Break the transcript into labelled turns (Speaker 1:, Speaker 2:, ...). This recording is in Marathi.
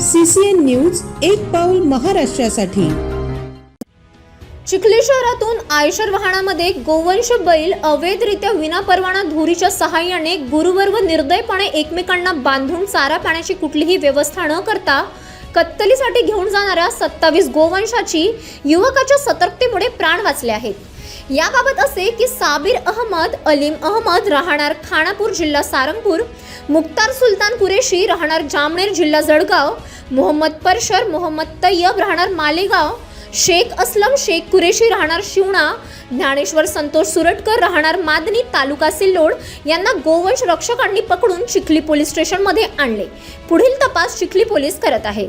Speaker 1: सीसीएन न्यूज एक पाऊल महाराष्ट्रासाठी.
Speaker 2: चिखली शहरातून आयशर वाहनामध्ये गोवंश बैल अवैधरित्या विनापरवाना धुरीच्या सहाय्याने गुरुवर व निर्दयपणे एकमेकांना बांधून चारा पाण्याची कुठलीही व्यवस्था न करता कत्तलीसाठी घेऊन जाणाऱ्या सत्तावीस गोवंशाची युवकाच्या सतर्कतेमुळे प्राण वाचले आहेत. याबाबत असे की साबिर अहमद अलीम अहमद राहणार खानापूर जिल्हा सारंगपूर मुक्तार सुलतान कुरेशी राहणार जामनेर जिल्हा जळगाव मोहम्मद परशर मोहम्मद तय्यब राहणार मालेगाव शेख असलम शेख कुरेशी राहणार शिवणा ज्ञानेश्वर संतोष सुरटकर राहणार मादनी तालुका सिल्लोड यांना गोवंश रक्षकांनी पकडून चिखली पोलीस स्टेशनमध्ये आणले. पुढील तपास चिखली पोलीस करत आहे.